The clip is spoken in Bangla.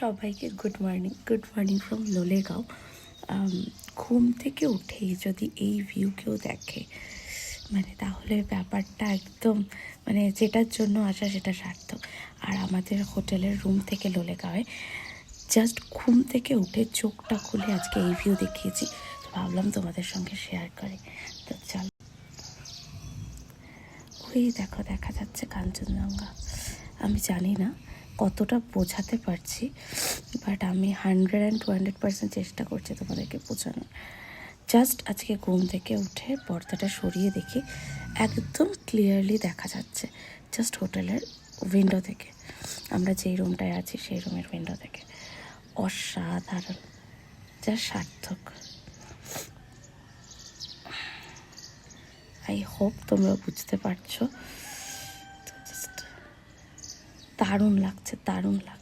সবাইকে good morning good morning from Lolegaon ঘুম থেকে উঠেই যদি এই ভিউ কেউ দেখে মানে তাহলে ব্যাপারটা একদম মানে যেটার জন্য আসা সেটা সার্থক। আর আমাদের হোটেলের রুম থেকে লোলেগাঁওয়ে জাস্ট ঘুম থেকে উঠে চোখটা খুলে আজকে এই ভিউ দেখিয়েছি। তো ভাবলাম তোমাদের সঙ্গে শেয়ার করে। তো চল। ওই দেখো, দেখা যাচ্ছে কাঞ্চনজঙ্ঘা। আমি জানি না কতটা বোঝাতে পারছি বাট আমি hundred and two hundred percent চেষ্টা করছি তোমাদেরকে বোঝানোর। জাস্ট আজকে ঘুম থেকে উঠে পর্দাটা সরিয়ে দেখি, একদম ক্লিয়ারলি দেখা যাচ্ছে জাস্ট হোটেলের উইন্ডো থেকে। আমরা যেই রুমটায় আছি, সেই রুমের উইন্ডো থেকে। অসাধারণ যা সার্থক। আই হোপ তোমরা বুঝতে পারছ। দারুণ লাগছে দারুণ লাগছে।